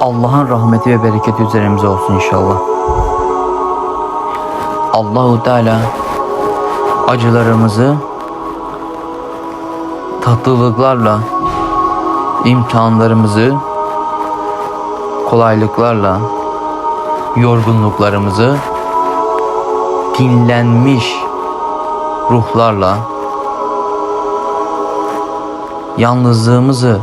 Allah'ın rahmeti ve bereketi üzerimize olsun inşallah. Allahu Teala acılarımızı tatlılıklarla imtihanlarımızı kolaylıklarla yorgunluklarımızı dinlenmiş ruhlarla yalnızlığımızı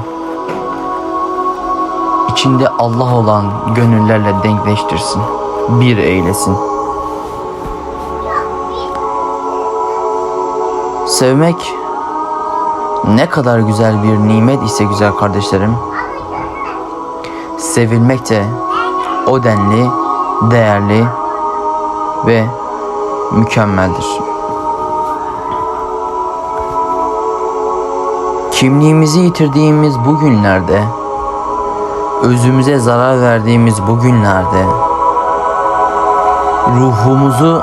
içinde Allah olan gönüllerle denkleştirsin. Bir eylesin. Sevmek ne kadar güzel bir nimet ise güzel kardeşlerim. Sevilmek de o denli değerli ve mükemmeldir. Kimliğimizi yitirdiğimiz bu günlerde, özümüze zarar verdiğimiz bu günlerde, ruhumuzu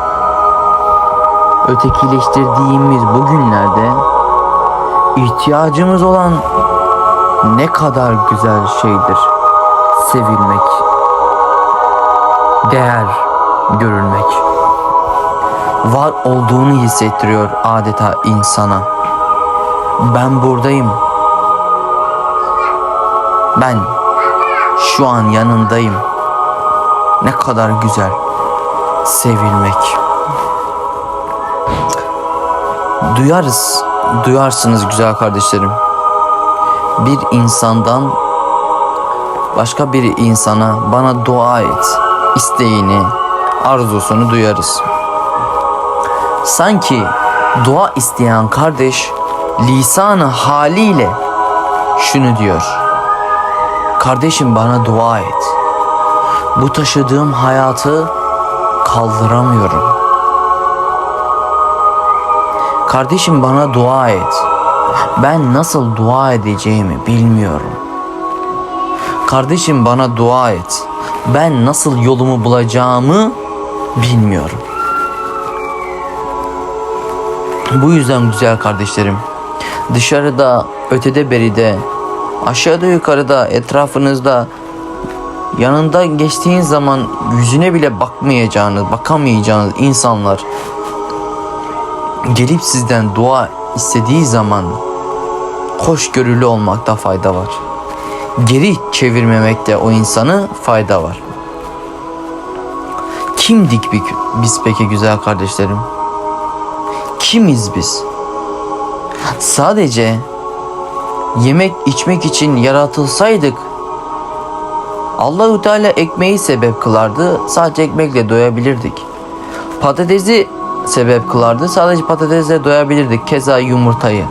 ötekileştirdiğimiz bu günlerde, ihtiyacımız olan ne kadar güzel şeydir sevilmek, değer görülmek, var olduğunu hissettiriyor adeta insana. Ben buradayım. Ben şu an yanındayım. Ne kadar güzel sevilmek. Duyarız, duyarsınız güzel kardeşlerim. Bir insandan başka bir insana bana dua et isteğini, arzusunu duyarız. Sanki dua isteyen kardeş lisanı haliyle şunu diyor. Kardeşim bana dua et. Bu taşıdığım hayatı kaldıramıyorum. Kardeşim bana dua et. Ben nasıl dua edeceğimi bilmiyorum. Kardeşim bana dua et. Ben nasıl yolumu bulacağımı bilmiyorum. Bu yüzden güzel kardeşlerim, dışarıda, ötede beride, aşağıda yukarıda, etrafınızda, yanında geçtiğin zaman yüzüne bile bakmayacağınız, bakamayacağınız insanlar gelip sizden dua istediği zaman hoşgörülü olmakta fayda var. Geri çevirmemekte o insanı fayda var. Kimdik biz peki güzel kardeşlerim? Kimiz biz? Sadece yemek içmek için yaratılsaydık Allahü Teala ekmeği sebep kılardı. Sadece ekmekle doyabilirdik. Patatesi sebep kılardı. Sadece patatesle doyabilirdik. Keza yumurtayı.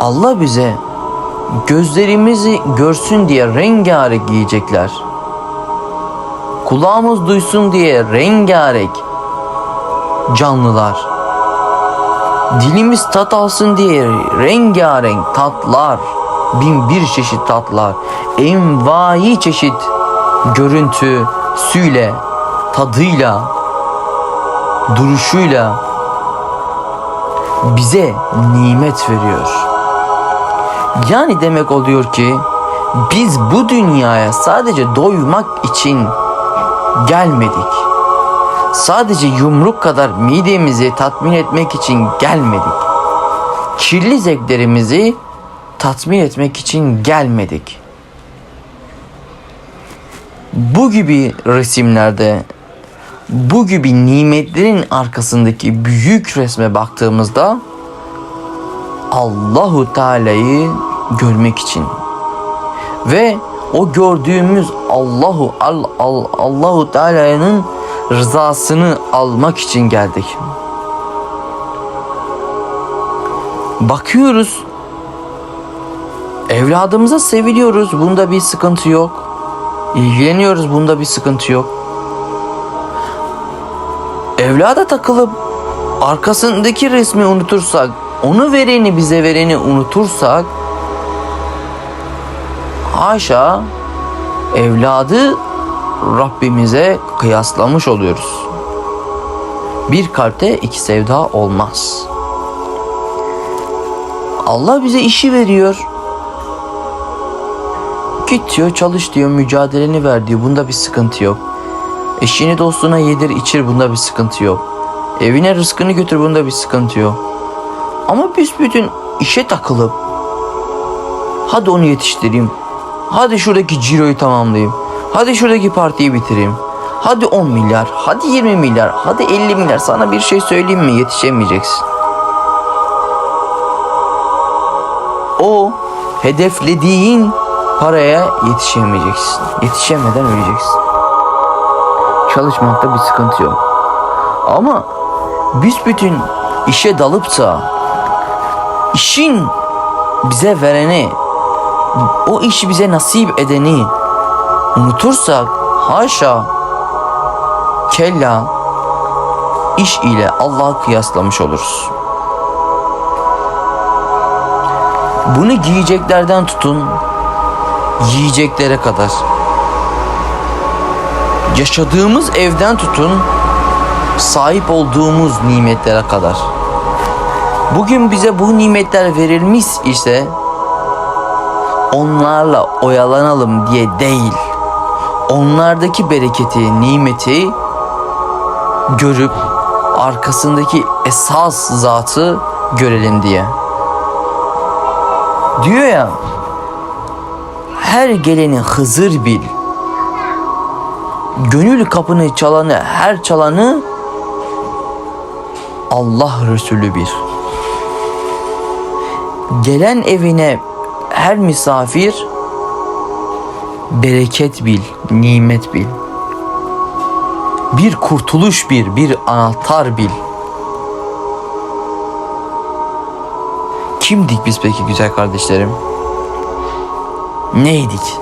Allah bize gözlerimizi görsün diye rengarenk giyecekler. Kulağımız duysun diye rengarenk canlılar. Dilimiz tat alsın diye rengarenk tatlar, bin bir çeşit tatlar, envai çeşit görüntü, süyle, tadıyla, duruşuyla bize nimet veriyor. Yani demek oluyor ki biz bu dünyaya sadece doymak için gelmedik. Sadece yumruk kadar midemizi tatmin etmek için gelmedik. Kirli zevklerimizi tatmin etmek için gelmedik. Bu gibi resimlerde bu gibi nimetlerin arkasındaki büyük resme baktığımızda Allahu Teala'yı görmek için ve o gördüğümüz Allahu al, al, Allahu Teala'nın rızasını almak için geldik. Bakıyoruz. Evladımıza seviliyoruz. Bunda bir sıkıntı yok. İlgileniyoruz. Bunda bir sıkıntı yok. Evlada takılıp arkasındaki resmi unutursak, onu vereni bize vereni unutursak haşa evladı Rabbimize kıyaslamış oluyoruz. Bir kalpte iki sevda olmaz. Allah bize işi veriyor. Git diyor çalış diyor mücadeleni ver diyor. Bunda bir sıkıntı yok. Eşini dostuna yedir içir bunda bir sıkıntı yok. Evine rızkını götür bunda bir sıkıntı yok. Ama biz bütün işe takılıp hadi onu yetiştireyim. Hadi şuradaki ciroyu tamamlayayım. Hadi şuradaki partiyi bitireyim. Hadi 10 milyar, hadi 20 milyar, hadi 50 milyar. Sana bir şey söyleyeyim mi? Yetişemeyeceksin. O hedeflediğin paraya yetişemeyeceksin. Yetişemeden öleceksin. Çalışmakta bir sıkıntı yok. Ama biz bütün işe dalıp da işin bize vereni, o işi bize nasip edeni unutursak haşa kella iş ile Allah'ı kıyaslamış oluruz. Bunu giyeceklerden tutun yiyeceklere kadar. Yaşadığımız evden tutun sahip olduğumuz nimetlere kadar. Bugün bize bu nimetler verilmiş ise onlarla oyalanalım diye değil. Onlardaki bereketi, nimeti görüp arkasındaki esas zatı görelim diye. Diyor ya her geleni Hızır bil. Gönül kapını çalanı her çalanı Allah Resulü bir. Gelen evine her misafir bereket bil, nimet bil. Bir kurtuluş bir, bir anahtar bil. Kimdik biz peki güzel kardeşlerim? Neydik?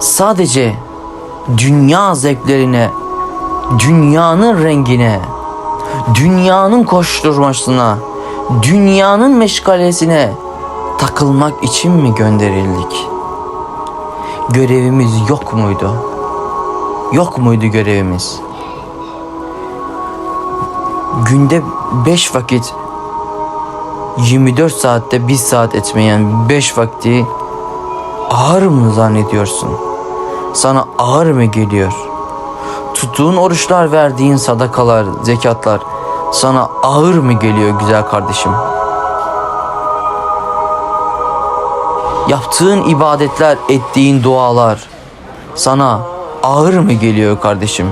Sadece dünya zevklerine, dünyanın rengine, dünyanın koşturmasına, dünyanın meşgalesine takılmak için mi gönderildik? Görevimiz yok muydu? Yok muydu görevimiz? Günde 5 vakit 24 saatte 1 saat etmeyen 5 vakti ağır mı zannediyorsun? Sana ağır mı geliyor? Tuttuğun oruçlar, verdiğin sadakalar, zekatlar sana ağır mı geliyor güzel kardeşim? Yaptığın ibadetler, ettiğin dualar sana ağır mı geliyor kardeşim?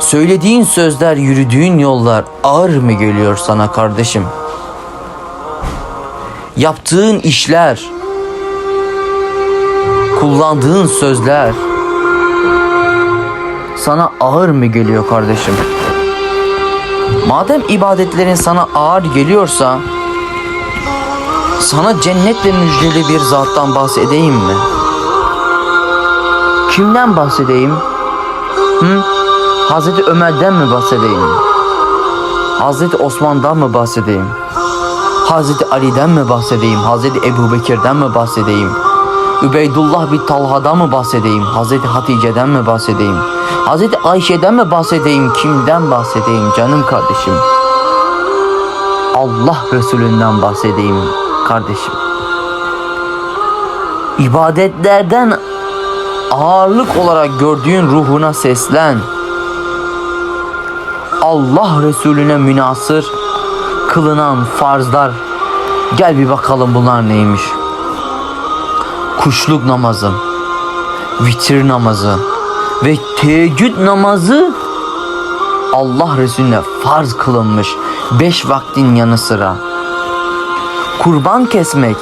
Söylediğin sözler, yürüdüğün yollar ağır mı geliyor sana kardeşim? Yaptığın işler, kullandığın sözler sana ağır mı geliyor kardeşim? Madem ibadetlerin sana ağır geliyorsa sana cennetle müjdeli bir zattan bahsedeyim mi? Kimden bahsedeyim? Hı? Hazreti Ömer'den mi bahsedeyim? Hazreti Osman'dan mı bahsedeyim? Hazreti Ali'den mi bahsedeyim? Hazreti Ebu Bekir'den mi bahsedeyim? Übeydullah bir Talha'dan mı bahsedeyim? Hazreti Hatice'den mi bahsedeyim? Hazreti Ayşe'den mi bahsedeyim? Kimden bahsedeyim canım kardeşim? Allah Resulünden bahsedeyim kardeşim. İbadetlerden ağırlık olarak gördüğün ruhuna seslen. Allah Resulüne münasır kılınan farzlar. Gel bir bakalım bunlar neymiş. Kuşluk namazı, vitir namazı ve teheccüd namazı Allah Resulüne farz kılınmış. Beş vaktin yanı sıra. Kurban kesmek,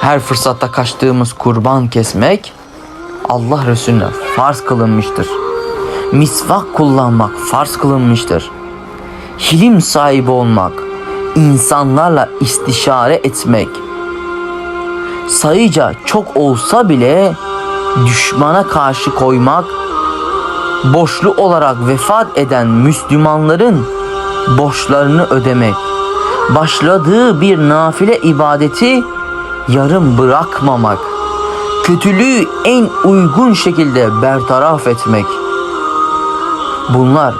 her fırsatta kaçtığımız kurban kesmek Allah Resulüne farz kılınmıştır. Misvak kullanmak farz kılınmıştır. Hilim sahibi olmak, insanlarla istişare etmek, sayıca çok olsa bile düşmana karşı koymak, borçlu olarak vefat eden Müslümanların borçlarını ödemek, başladığı bir nafile ibadeti yarım bırakmamak, kötülüğü en uygun şekilde bertaraf etmek. Bunlar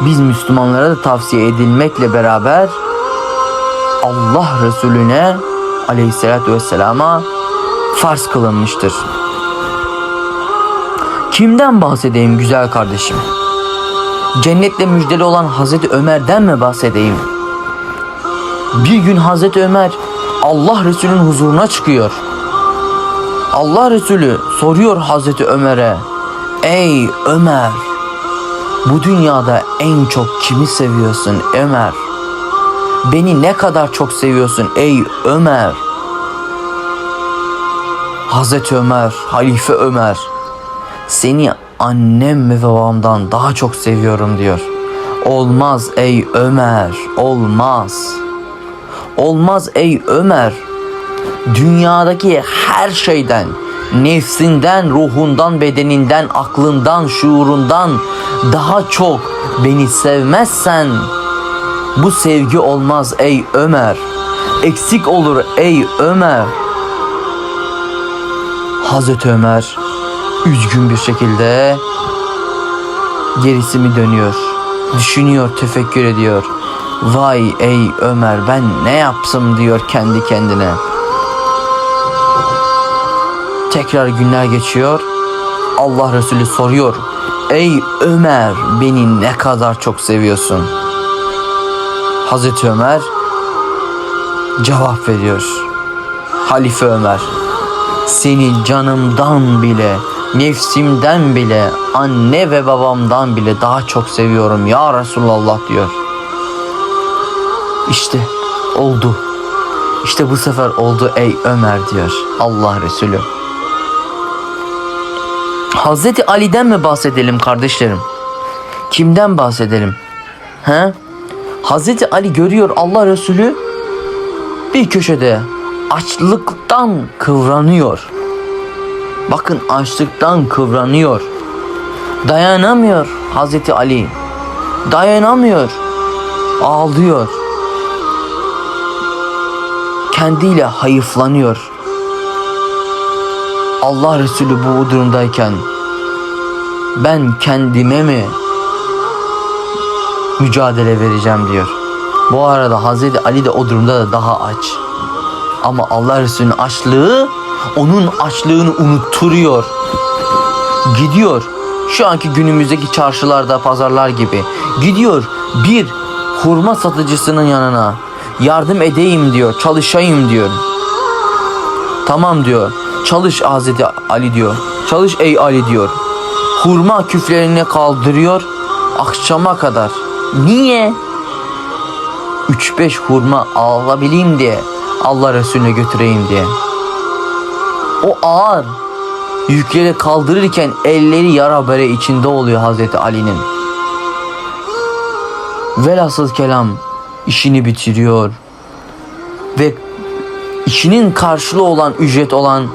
biz Müslümanlara da tavsiye edilmekle beraber Allah Resulüne aleyhissalatü vesselama farz kılınmıştır. Kimden bahsedeyim güzel kardeşim? Cennetle müjdeli olan Hazreti Ömer'den mi bahsedeyim? Bir gün Hazreti Ömer Allah Resulü'nün huzuruna çıkıyor. Allah Resulü soruyor Hazreti Ömer'e. Ey Ömer! Bu dünyada en çok kimi seviyorsun Ömer? Beni ne kadar çok seviyorsun ey Ömer? Hazreti Ömer, Halife Ömer. Seni annem ve babamdan daha çok seviyorum diyor. Olmaz ey Ömer, olmaz. Olmaz ey Ömer. Dünyadaki her şeyden, nefsinden, ruhundan, bedeninden, aklından, şuurundan daha çok beni sevmezsen bu sevgi olmaz ey Ömer. Eksik olur ey Ömer. Hazreti Ömer üzgün bir şekilde gerisi mi dönüyor? Düşünüyor, tefekkür ediyor. Vay ey Ömer ben ne yapsam diyor kendi kendine. Tekrar günler geçiyor. Allah Resulü soruyor. Ey Ömer beni ne kadar çok seviyorsun? Hazreti Ömer cevap veriyor. Halife Ömer seni canımdan bile, nefsimden bile, anne ve babamdan bile daha çok seviyorum ya Resulallah diyor. İşte oldu. İşte bu sefer oldu ey Ömer diyor Allah Resulü. Hazreti Ali'den mi bahsedelim kardeşlerim? Kimden bahsedelim? He? Hazreti Ali görüyor Allah Resulü bir köşede açlıktan kıvranıyor. Bakın açlıktan kıvranıyor. Dayanamıyor Hazreti Ali. Dayanamıyor. Ağlıyor. Kendiyle hayıflanıyor. Allah Resulü bu durumdayken ben kendime mi mücadele vereceğim diyor. Bu arada Hazreti Ali de o durumda da daha aç. Ama Allah Resulü'nün açlığı onun açlığını unutturuyor. Gidiyor. Şu anki günümüzdeki çarşılarda, pazarlar gibi. Gidiyor bir hurma satıcısının yanına. Yardım edeyim diyor. Çalışayım diyor. Tamam diyor. Çalış Hazreti Ali diyor. Çalış ey Ali diyor. Hurma küflerini kaldırıyor akşama kadar. Niye? 3-5 hurma alabileyim diye. Allah Resulüne götüreyim diye. O ağır yükleri kaldırırken elleri yara bere içinde oluyor Hazreti Ali'nin. Velhasıl kelam işini bitiriyor. Ve işinin karşılığı olan ücret olan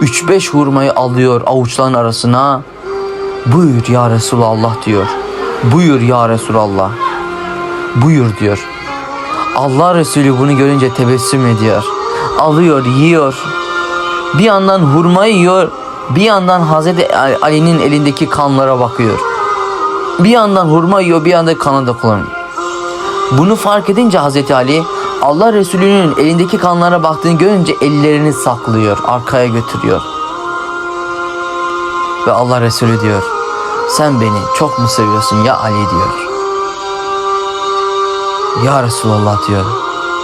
3-5 hurmayı alıyor avuçların arasına. Buyur ya Resulallah diyor. Buyur ya Resulallah. Buyur diyor. Allah Resulü bunu görünce tebessüm ediyor. Alıyor, yiyor. Bir yandan hurmayı yiyor, bir yandan Hazreti Ali'nin elindeki kanlara bakıyor. Bir yandan hurma yiyor, bir yandan kanı da kullanıyor. Bunu fark edince Hazreti Ali Allah Resulü'nün elindeki kanlara baktığını görünce ellerini saklıyor, arkaya götürüyor. Ve Allah Resulü diyor, sen beni çok mu seviyorsun ya Ali diyor. Ya Resulallah diyor.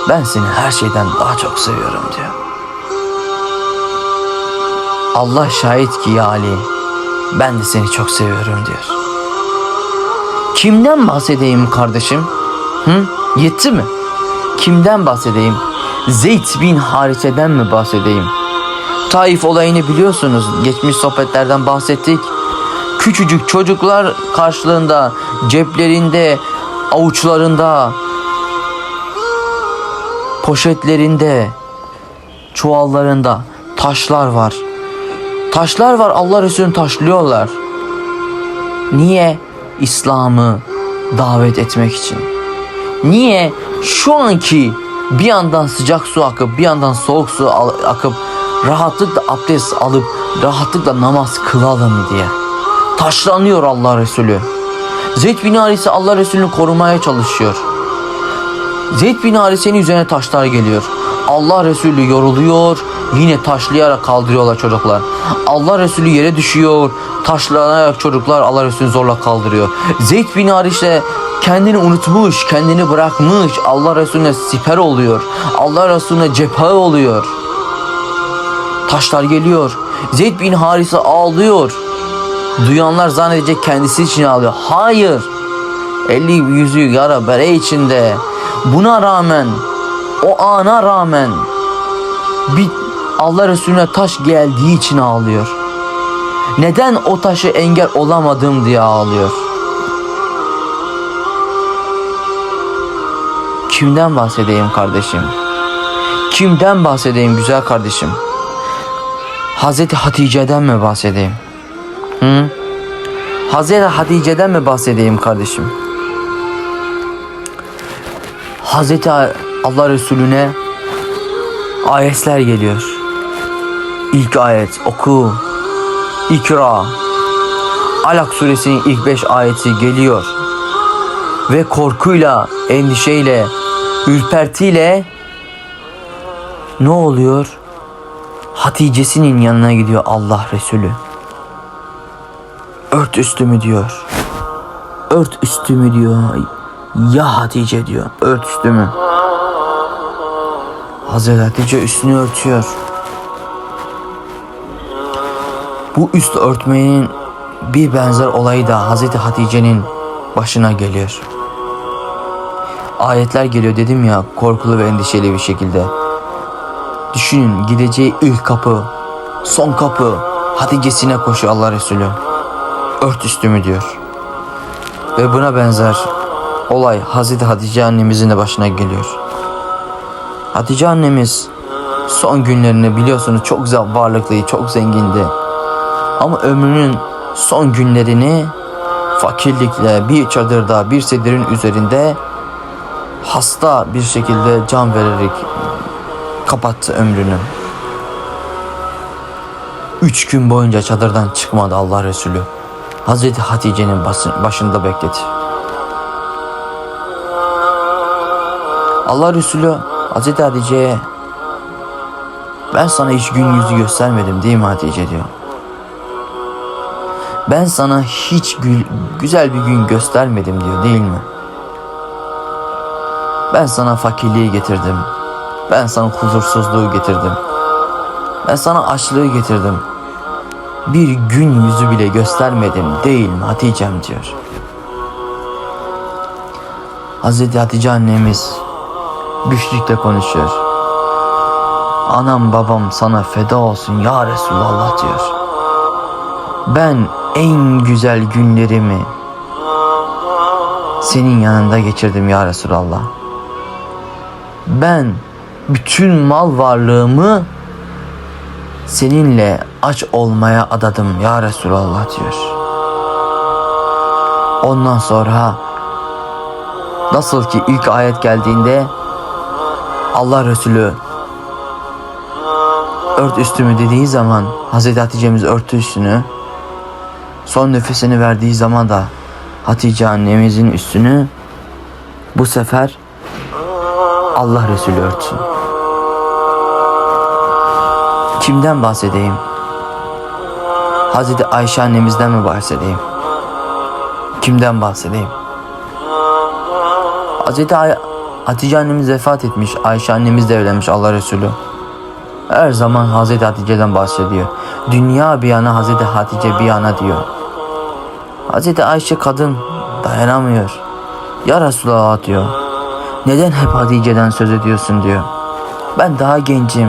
Ben seni her şeyden daha çok seviyorum diyor. Allah şahit ki ya Ali. Ben de seni çok seviyorum diyor. Kimden bahsedeyim kardeşim? Hı? Yetti mi? Kimden bahsedeyim? Zeyd bin Harise'den mi bahsedeyim? Taif olayını biliyorsunuz. Geçmiş sohbetlerden bahsettik. Küçücük çocuklar karşılığında ceplerinde, avuçlarında, poşetlerinde, çuvallarında taşlar var. Taşlar var Allah Resulü'nü taşlıyorlar. Niye? İslam'ı davet etmek için. Niye? Şu anki bir yandan sıcak su akıp bir yandan soğuk su akıp rahatlıkla abdest alıp rahatlıkla namaz kılalım diye. Taşlanıyor Allah Resulü. Zeyd bin Harise Allah Resulü'nü korumaya çalışıyor. Zeyd bin Harise'nin üzerine taşlar geliyor. Allah Resulü yoruluyor. Yine taşlayarak kaldırıyorlar çocuklar. Allah Resulü yere düşüyor. Taşlanarak çocuklar Allah Resulü zorla kaldırıyor. Zeyd bin Hariç de kendini unutmuş, kendini bırakmış. Allah Resulüne siper oluyor. Allah Resulüne cephe oluyor. Taşlar geliyor. Zeyd bin Harise ağlıyor. Duyanlar zannedecek kendisi için ağlıyor. Hayır. Eli yüzü yara bere içinde. Buna rağmen o ana rağmen bir Allah Resulüne taş geldiği için ağlıyor. Neden o taşı engel olamadım diye ağlıyor. Kimden bahsedeyim kardeşim? Kimden bahsedeyim güzel kardeşim? Hazreti Hatice'den mi bahsedeyim? Hı? Hazreti Hatice'den mi bahsedeyim kardeşim? Hazreti Allah Resulüne ayetler geliyor. İlk ayet oku. İkra. Alak suresinin ilk beş ayeti geliyor. Ve korkuyla, endişeyle, ürpertiyle ne oluyor? Hatice'sinin yanına gidiyor Allah Resulü. Ört üstümü diyor. Ört üstümü diyor. Ya Hatice diyor. Ört üstümü. Hazreti Hatice üstünü örtüyor. Bu üst örtmenin bir benzer olayı da Hazreti Hatice'nin başına geliyor. Ayetler geliyor dedim ya korkulu ve endişeli bir şekilde. Düşünün gideceği ilk kapı, son kapı Hatice'sine koşuyor Allah Resulü. Ört üstümü diyor. Ve buna benzer olay Hazreti Hatice annemizin de başına geliyor. Hatice annemiz son günlerini biliyorsunuz çok varlıklıydı, çok zengindi. Ama ömrünün son günlerini fakirlikle bir çadırda, bir sedirin üzerinde hasta bir şekilde can vererek kapattı ömrünü. Üç gün boyunca çadırdan çıkmadı Allah Resulü. Hazreti Hatice'nin başında bekledi. Allah Resulü Hazreti Hatice'ye ben sana hiç gün yüzü göstermedim değil mi Hatice diyor. Ben sana hiç gü güzel bir gün göstermedim diyor değil mi? Ben sana fakirliği getirdim. Ben sana huzursuzluğu getirdim. Ben sana açlığı getirdim. Bir gün yüzü bile göstermedim değil mi Hatice'm diyor. Hazreti Hatice annemiz güçlükle konuşuyor. Anam babam sana feda olsun ya Resulallah diyor. Ben en güzel günlerimi senin yanında geçirdim ya Resulallah. Ben bütün mal varlığımı seninle aç olmaya adadım ya Resulallah diyor. Ondan sonra nasıl ki ilk ayet geldiğinde Allah Resulü ört üstümü dediği zaman Hazreti Hatice'miz örtü üstünü son nefesini verdiği zaman da Hatice annemizin üstünü bu sefer Allah Resulü örtsün. Kimden bahsedeyim? Hazreti Ayşe annemizden mi bahsedeyim? Kimden bahsedeyim? Hazreti Ay Hatice annemiz vefat etmiş. Ayşe annemiz de evlenmiş Allah Resulü. Her zaman Hazreti Hatice'den bahsediyor. Dünya bir yana Hazreti Hatice bir yana diyor. Hazreti Ayşe kadın dayanamıyor. Ya Resulallah diyor. Neden hep Hatice'den söz ediyorsun diyor. Ben daha gencim.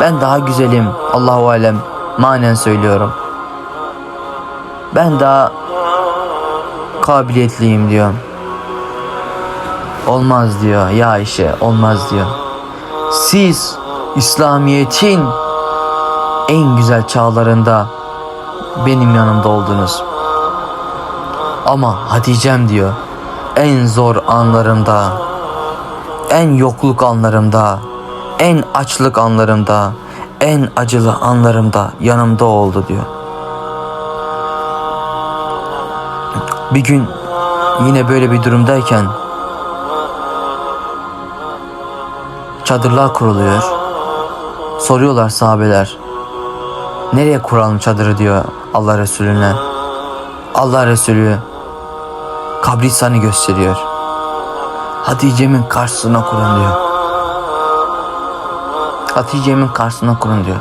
Ben daha güzelim. Allahu alem manen söylüyorum. Ben daha kabiliyetliyim diyor. Olmaz diyor ya Ayşe olmaz diyor. Siz İslamiyet'in en güzel çağlarında benim yanımda oldunuz. Ama Hatice'm diyor en zor anlarımda, en yokluk anlarımda, en açlık anlarımda, en acılı anlarımda yanımda oldu diyor. Bir gün yine böyle bir durumdayken çadırlar kuruluyor. Soruyorlar sahabeler. Nereye kuralım çadırı diyor Allah Resulüne. Allah Resulü kabristanı gösteriyor. Hatice'min karşısına kurun diyor. Hatice'min karşısına kurun diyor.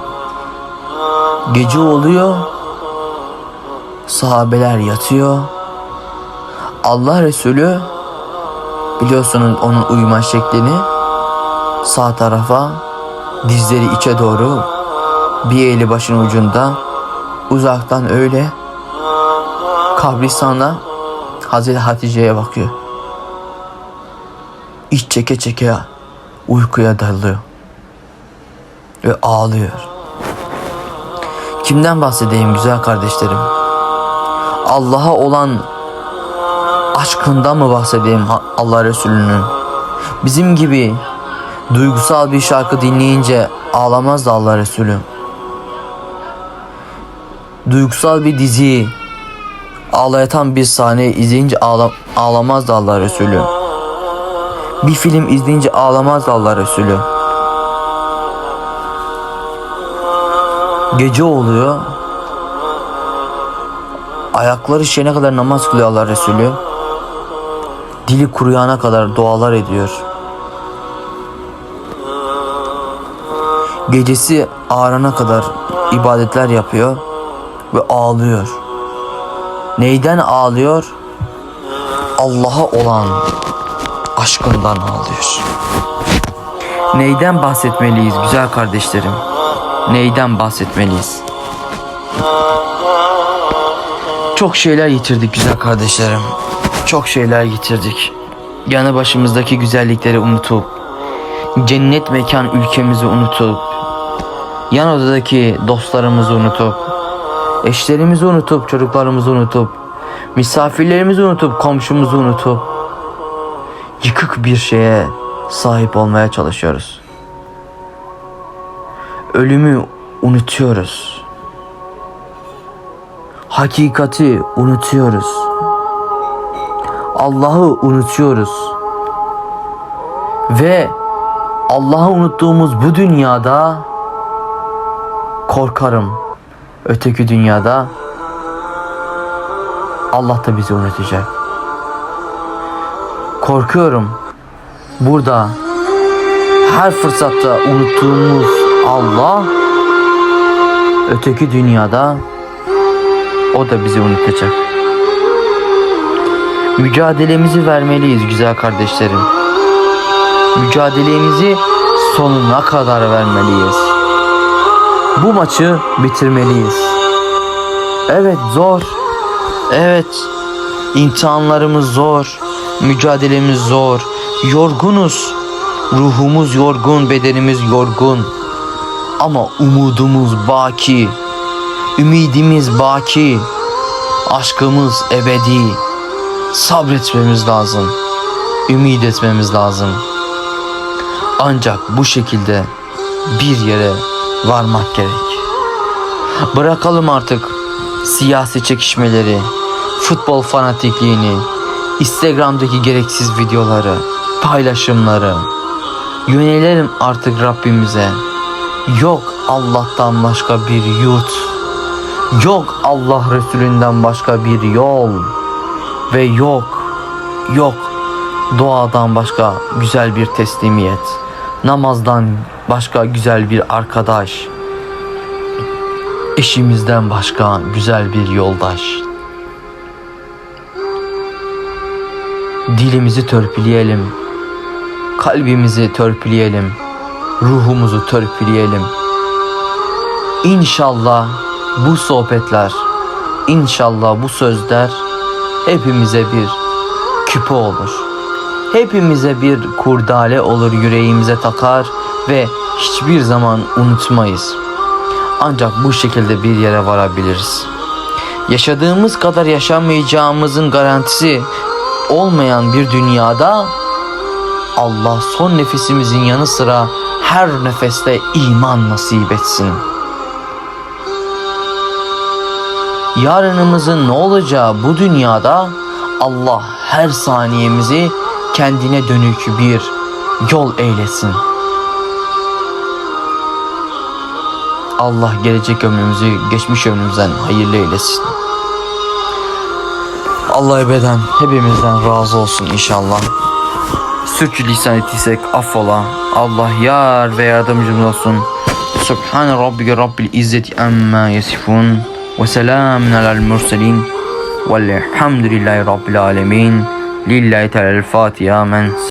Gece oluyor. Sahabeler yatıyor. Allah Resulü biliyorsunuz onun uyuma şeklini sağ tarafa dizleri içe doğru bir eli başın ucunda uzaktan öyle kabristana Hazreti Hatice'ye bakıyor. İç çeke çeke uykuya dalıyor. Ve ağlıyor. Kimden bahsedeyim güzel kardeşlerim? Allah'a olan aşkından mı bahsedeyim Allah Resulü'nün? Bizim gibi duygusal bir şarkı dinleyince ağlamaz da Allah Resulü. Duygusal bir dizi ağlayatan bir sahne izleyince ağla, ağlamaz Allah Resulü. Bir film izleyince ağlamaz Allah Resulü. Gece oluyor. Ayakları şişene kadar namaz kılıyor Allah Resulü. Dili kuruyana kadar dualar ediyor. Gecesi ağarana kadar ibadetler yapıyor ve ağlıyor. Neyden ağlıyor? Allah'a olan aşkından ağlıyor. Neyden bahsetmeliyiz güzel kardeşlerim? Neyden bahsetmeliyiz? Çok şeyler yitirdik güzel kardeşlerim. Çok şeyler yitirdik. Yanı başımızdaki güzellikleri unutup, cennet mekan ülkemizi unutup, yan odadaki dostlarımızı unutup, eşlerimizi unutup, çocuklarımızı unutup, misafirlerimizi unutup, komşumuzu unutup, yıkık bir şeye sahip olmaya çalışıyoruz. Ölümü unutuyoruz. Hakikati unutuyoruz. Allah'ı unutuyoruz. Ve Allah'ı unuttuğumuz bu dünyada korkarım öteki dünyada Allah da bizi unutacak. Korkuyorum burada her fırsatta unuttuğumuz Allah öteki dünyada o da bizi unutacak. Mücadelemizi vermeliyiz güzel kardeşlerim. Mücadelemizi sonuna kadar vermeliyiz. Bu maçı bitirmeliyiz. Evet zor. Evet. İmtihanlarımız zor. Mücadelemiz zor. Yorgunuz. Ruhumuz yorgun, bedenimiz yorgun. Ama umudumuz baki. Ümidimiz baki. Aşkımız ebedi. Sabretmemiz lazım. Ümit etmemiz lazım. Ancak bu şekilde bir yere varmak gerek. Bırakalım artık siyasi çekişmeleri, futbol fanatikliğini, Instagram'daki gereksiz videoları, paylaşımları. Yönelelim artık Rabbimize. Yok Allah'tan başka bir yurt. Yok Allah Resulünden başka bir yol. Ve yok, yok duadan başka güzel bir teslimiyet. Namazdan başka güzel bir arkadaş. Eşimizden başka güzel bir yoldaş. Dilimizi törpüleyelim. Kalbimizi törpüleyelim. Ruhumuzu törpüleyelim. İnşallah bu sohbetler, inşallah bu sözler hepimize bir küpe olur. Hepimize bir kurdale olur yüreğimize takar ve hiçbir zaman unutmayız. Ancak bu şekilde bir yere varabiliriz. Yaşadığımız kadar yaşamayacağımızın garantisi olmayan bir dünyada Allah son nefesimizin yanı sıra her nefeste iman nasip etsin. Yarınımızın ne olacağı bu dünyada Allah her saniyemizi kendine dönük bir yol eylesin. Allah gelecek ömrümüzü geçmiş ömrümüzden hayırlı eylesin. Allah ebeden hepimizden razı olsun inşallah. Sürçülisan ettiysek affola. Allah yar ve yardımcımız olsun. Subhan rabbike rabbil izzeti amma yasifun. Ve selamun alel murselin. Velhamdülillahi rabbil alemin. Lillahi teala Fatiha men